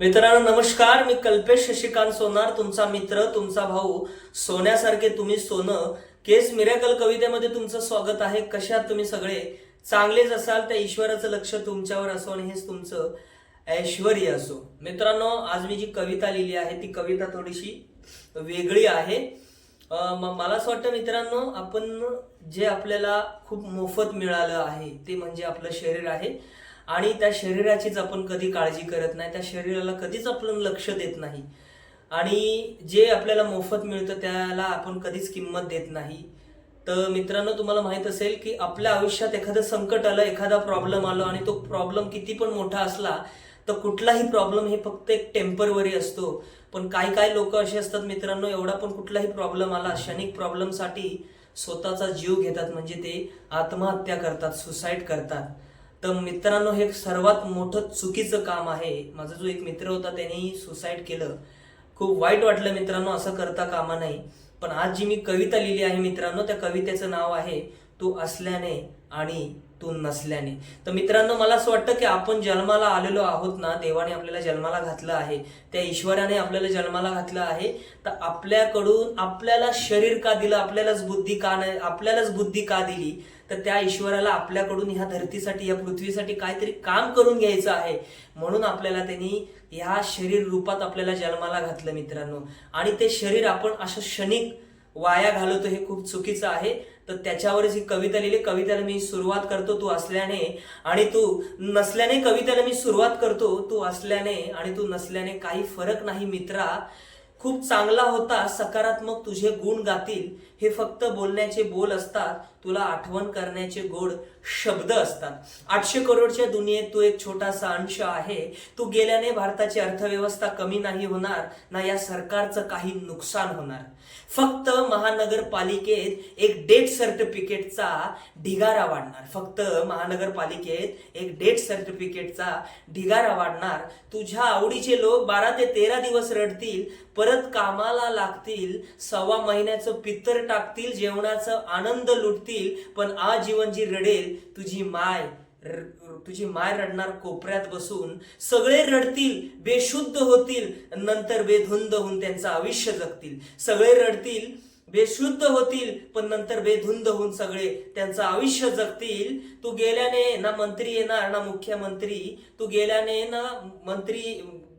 मित्रांनो नमस्कार. मी कल्पेश शशिकांत सोनार तुमचा मित्र तुमचा भाऊ. सोन्यासारखे तुम्ही सोनं. केस मिरॅकल कवितेमध्ये तुमचं स्वागत आहे. कशात तुम्ही सगळे? चांगलेच असाल त्या ईश्वराचं लक्ष तुमच्यावर असो आणि हेच तुमचं ऐश्वर असो. मित्रांनो आज मी जी कविता लिहिली आहे ती कविता थोडीशी वेगळी आहे. मला असं वाटतं मित्रांनो आपण जे आपल्याला खूप मोफत मिळालं आहे ते म्हणजे आपलं शरीर आहे. आणि त्या शरीराचीच आपण कधी काळजी करत नाही त्या शरीराला कधीच आपण लक्ष देत नाही. आणि जे आपल्याला मोफत मिळतं त्याला आपण कधीच किंमत देत नाही. तर मित्रांनो तुम्हाला माहीत असेल की आपल्या आयुष्यात एखादं संकट आलं एखादा प्रॉब्लेम आलो आणि तो प्रॉब्लेम किती पण मोठा असला तर कुठलाही प्रॉब्लेम हे फक्त एक टेम्परवरी असतो. पण काही काही लोक असे असतात मित्रांनो एवढा पण कुठलाही प्रॉब्लेम आला क्षणिक प्रॉब्लेमसाठी स्वतःचा जीव घेतात म्हणजे ते आत्महत्या करतात सुसाईड करतात. तर मित्रांनो हे सर्वात मोठं चुकीचं काम आहे. माझा जो एक मित्र होता त्याने सुसाईड केलं. खूप वाईट वाटलं मित्रांनो असं करता कामा नाही पण आज जी मी कविता लिहिली आहे मित्रांनो त्या कवितेचं नाव आहे तू असल्याने आणि तू नसल्याने. तर मित्रांनो मला असं वाटतं की आपण जन्माला आलेलो आहोत ना देवाने आपल्याला जन्माला घातलं आहे त्या ईश्वराने आपल्याला जन्माला घातलं आहे तर आपल्याकडून आपल्याला शरीर का दिलं आपल्यालाच बुद्धी का नाही आपल्यालाच बुद्धी का दिली? तर त्या ईश्वराला आपल्याकडून ह्या धरतीसाठी या पृथ्वीसाठी काहीतरी काम करून घ्यायचं आहे. म्हणून आपल्याला त्यांनी ह्या शरीर रूपात आपल्याला जन्माला घातलं मित्रांनो. आणि ते शरीर आपण असं क्षणिक वाया घालवतो हे खूप चुकीचं आहे. तर त्याच्यावरच ही कविता लिहिली. कवितेला मी सुरुवात करतो तू असल्याने आणि तू नसल्याने कवितेला मी सुरुवात करतो तू असल्याने आणि तू नसल्याने काही फरक नाही मित्रा. खूप चांगला होता सकारात्मक तुझे गुण गातील. हे फक्त बोलण्याचे बोल असतात तुला आठवण करण्याचे गोड शब्द असतात. आठशे करोडच्या दुनियेत तू एक छोटासा अंश आहे. तू गेल्याने भारताची अर्थव्यवस्था कमी नाही होणार ना या सरकारचं काही नुकसान होणार. फक्त महानगरपालिकेत एक डेट सर्टिफिकेटचा ढिगारा वाढणार. फक्त महानगरपालिकेत एक डेट सर्टिफिकेटचा ढिगारा वाढणार. तुझ्या आवडीचे लोक बारा ते तेरा दिवस रडतील परत परत कामाला लागतील सव्वा महिन्याचं पित्तर टाकतील जेवणाचं आनंद लुटतील पण आजीवन जी रडेल तुझी माय तुझी माय रडणार कोपऱ्यात बसून सगळे रडतील बेशुद्ध होतील नंतर बेधुंद होऊन त्यांचं आयुष्य जगतील. सगळे रडतील बेशुद्ध होतील पण नंतर बेधुंद होऊन सगळे त्यांचं आयुष्य जगतील. तू गेल्याने ना मंत्री येणार ना मुख्यमंत्री. तू गेल्याने ना मंत्री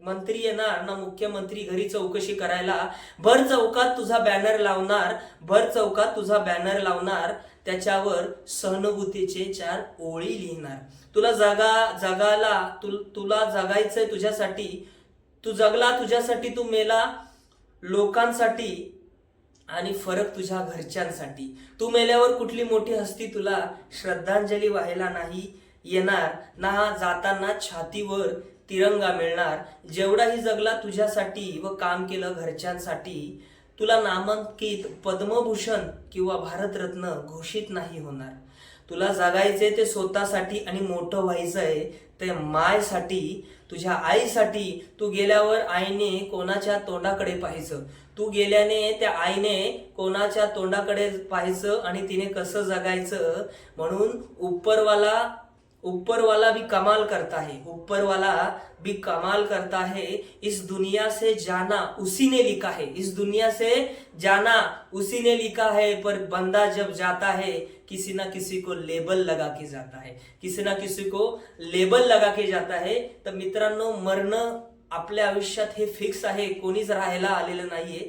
मंत्री येणार ना मुख्यमंत्री घरी चौकशी करायला? भर चौकात तुझा बॅनर लावणार भर चौकात तुझा बॅनर लावणार त्याच्यावर सहानुभूतीचे चार ओळी लिहिणार. तुला जगा जगाला तु, तुला जगायचंय तुझ्यासाठी तू जगला तुझ्यासाठी तू मेला लोकांसाठी आणि फरक तुझ्या घरच्यांसाठी. तू मेल्यावर कुठली मोठी हस्ती तुला श्रद्धांजली व्हायला नाही येणार. ना जाताना छातीवर तिरंगा मिळणार. जेवढाही जगला तुझ्यासाठी व काम केलं घरच्यांसाठी तुला नामांकित पद्मभूषण किंवा भारतरत्न घोषित नाही होणार. तुला जगायचे ते स्वतःसाठी आणि मोठं व्हायचंय ते मायसाठी तुझ्या आईसाठी. तू गेल्यावर आईने कोणाच्या तोंडाकडे पाहायचं? तू गेल्याने त्या आईने कोणाच्या तोंडाकडे पाहायचं आणि तिने कसं जगायचं? म्हणून उपरवाला ऊपर वाला भी कमाल करता है ऊपर वाला भी कमाल करता है इस दुनिया से जाना उसी ने लिखा है इस दुनिया से जाना उसी ने लिखा है पर बंदा जब जाता है किसी ना किसी को लेबल लगा के जाता है किसी ना किसी को लेबल लगा के जाता है तर मित्रांनो मरणं आपल्या आयुष्यात हे फिक्स आहे कोणीच राहायला आलेलं नाहीये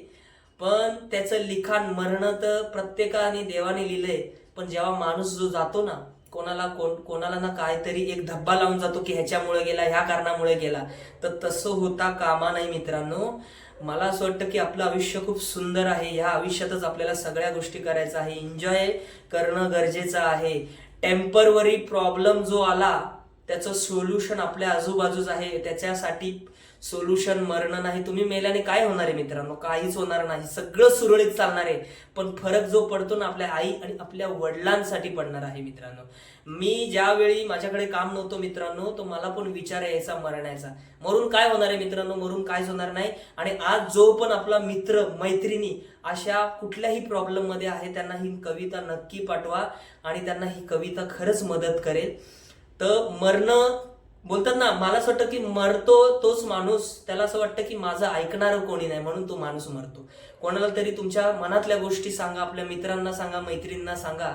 पण त्याचं लिखाण मरण तर प्रत्येकाने देवाने लिहिलंय पण जेव्हा माणूस जो जातो ना कोणाला कोण कोणाला ना काहीतरी एक धब्बा लावून जातो की ह्याच्यामुळे गेला ह्या कारणामुळे गेला. तर तसं होता कामा नाही मित्रांनो. मला असं वाटतं की आपलं आयुष्य खूप सुंदर आहे. ह्या आयुष्यातच आपल्याला सगळ्या गोष्टी करायचं आहे. एन्जॉय करणं गरजेचं आहे. टेम्परवरी प्रॉब्लेम जो आला त्याचं सोल्युशन आपल्या आजूबाजूच आहे. त्याच्यासाठी सोल्युशन मरणं नाही. तुम्ही मेल्याने काय होणार आहे मित्रांनो? काहीच होणार नाही. सगळं सुरळीत चालणार आहे. पण फरक जो पडतो ना आपल्या आई आणि आपल्या वडिलांसाठी पडणार आहे मित्रांनो. मी ज्यावेळी माझ्याकडे काम नव्हतं मित्रांनो तो मला पण विचार यायचा मरण्याचा. मरून काय होणार आहे मित्रांनो? मरून कायच होणार नाही. आणि आज जो पण आपला मित्र मैत्रिणी अशा कुठल्याही प्रॉब्लेममध्ये आहे त्यांना ही कविता नक्की पाठवा आणि त्यांना ही कविता खरंच मदत करेल. तर मरणं बोलतात ना मला असं वाटतं की मरतो तोच माणूस त्याला असं वाटतं की माझं ऐकणारं कोणी नाही म्हणून तो माणूस मरतो. कोणाला तरी तुमच्या मनातल्या गोष्टी सांगा आपल्या मित्रांना सांगा मैत्रिणींना सांगा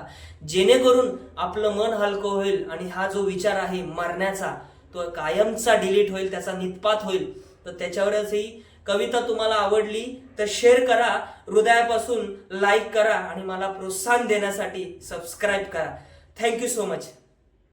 जेणेकरून आपलं मन हलकं होईल आणि हा जो विचार आहे मरण्याचा तो कायमचा डिलीट होईल त्याचा नितपात होईल. तर त्याच्यावरच ही कविता तुम्हाला आवडली तर शेअर करा हृदयापासून लाईक करा आणि मला प्रोत्साहन देण्यासाठी सबस्क्राईब करा. Thank you so much